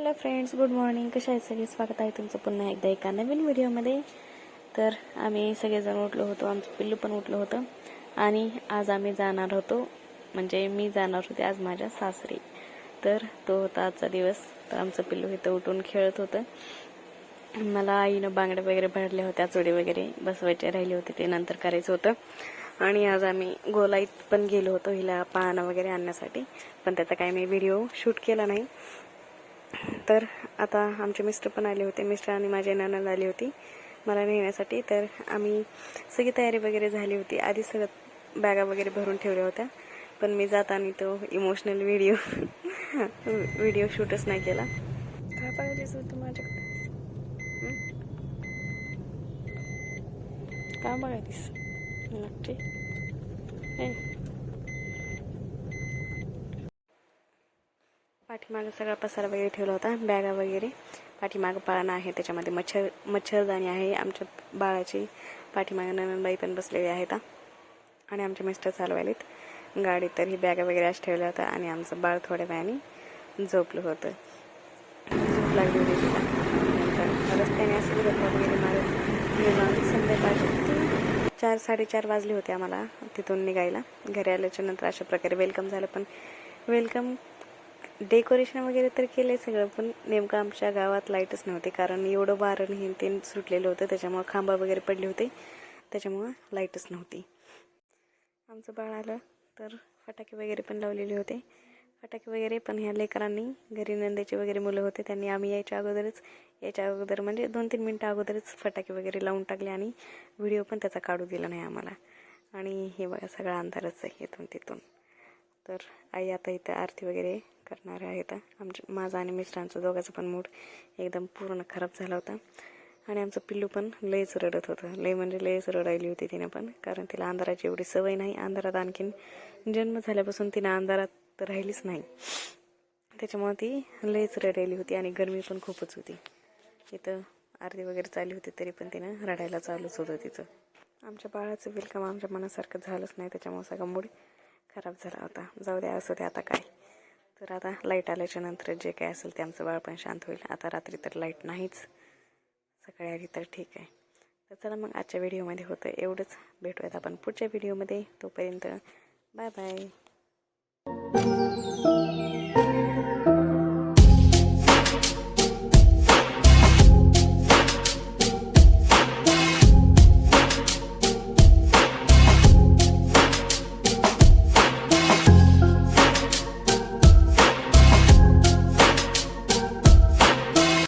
Hello friends good morning. कशा आहे सगळे? स्वागत आहे तुमचं पुन्हा एकदा एका नवीन व्हिडिओमध्ये. तर आम्ही सगळेजण उठलो होतो आमचं पिल्लू पण उठलं होतं. आणि आज आम्ही जाणार होतो म्हणजे मी जाणार होते आज माझ्या सासरी. तर तो होता आजचा दिवस. तर आमचं पिल्लू इथं उठून खेळत होतं. मला आईनं बांगड्या वगैरे भरल्या होत्या चुडी वगैरे बसवायचे राहिले होते ते नंतर करायचं होतं. आणि आज आम्ही गोलाईत पण गेलो होतो हिला पाहणं वगैरे आणण्यासाठी. पण त्याचा काही मी व्हिडिओ शूट केला नाही. तर आता आमचे मिस्टर पण आले होते. मिस्टर आणि माझे ननद आली होती मला नेण्यासाठी. तर आम्ही सगळी तयारी वगैरे झाली होती. आधी सगळं बॅगा वगैरे भरून ठेवल्या होत्या. पण मी जाताना तो इमोशनल व्हिडिओ व्हिडिओ शूटच नाही केला. काय पाहिजेच तू माझ्याकडे? हं? का बघायलीस? नक्की पाठीमागं सगळा पसारा वगैरे ठेवला होता बॅगा वगैरे. पाठीमागं पाळणं आहे त्याच्यामध्ये मच्छर मच्छरदाणी आहे. आमच्या बाळाची पाठीमागं नवीनबाई पण बसलेली आहेत आणि आमचे मिस्टर चालवायलेत. गाडी तर ही बॅगा वगैरे अशा ठेवल्या होत्या आणि आमचं बाळ थोड्या वेळाने झोपलं होतं. झोप लागली होती तिला. नंतर रस्त्याने असं गप्पा वगैरे मारत संध्याकाळी चार साडेचार वाजले होते आम्हाला तिथून निघायला. घरी आल्याच्यानंतर अशा प्रकारे वेलकम झालं. पण वेलकम डेकोरेशन वगैरे तर केलं आहे सगळं पण नेमकं आमच्या गावात लाईटच नव्हती. कारण एवढं वारण हे ते सुटलेलं होतं त्याच्यामुळं खांबा वगैरे पडले होते. त्याच्यामुळं लाईटच नव्हती. आमचं बाळ आलं तर फटाके वगैरे पण लावलेले होते. फटाके वगैरे पण ह्या लेकरांनी घरी नंद्याचे वगैरे मुलं होते त्यांनी आम्ही यायच्या अगोदरच याच्या अगोदर म्हणजे दोन तीन मिनटं अगोदरच फटाके वगैरे लावून टाकले आणि व्हिडिओ पण त्याचा काढू दिला नाही आम्हाला. आणि हे बघा सगळा अंधारच आहे इथून तिथून तर आई आता इथं आरती वगैरे करणार आहेत. आमच्या माझा आणि मिस्टरांचा दोघांचा पण मूड एकदम पूर्ण खराब झाला होता. आणि आमचं पिल्लू पण लयच रडत होतं. लय म्हणजे लयच रडायली होती तिने पण कारण तिला अंधाराची एवढी सवय नाही. अंधारात आणखीन जन्म झाल्यापासून तिनं अंधारात राहिलीच नाही. त्याच्यामुळं ती लयच रडायली होती आणि गरमी पण खूपच होती. इथं आरती वगैरे चालली होती तरी पण तिनं रडायला चालूच होतं तिचं. आमच्या बाळाचं वेलकम आमच्या मनासारखं झालंच नाही त्याच्यामुळे सगळा मूड खराब झाला होता. जाऊ द्या असू द्या आता काय? तर आता लाइट आल्याच्यानंतर जे काय असेल ते आमचं बाळ पण शांत होईल. आता रात्री तर लाइट नाहीच. सकाळी आली तर ठीक आहे. तर चला मग आजच्या व्हिडिओमध्ये होतं एवढंच. भेटूयात आपण पुढच्या व्हिडिओमध्ये तोपर्यंत बाय बाय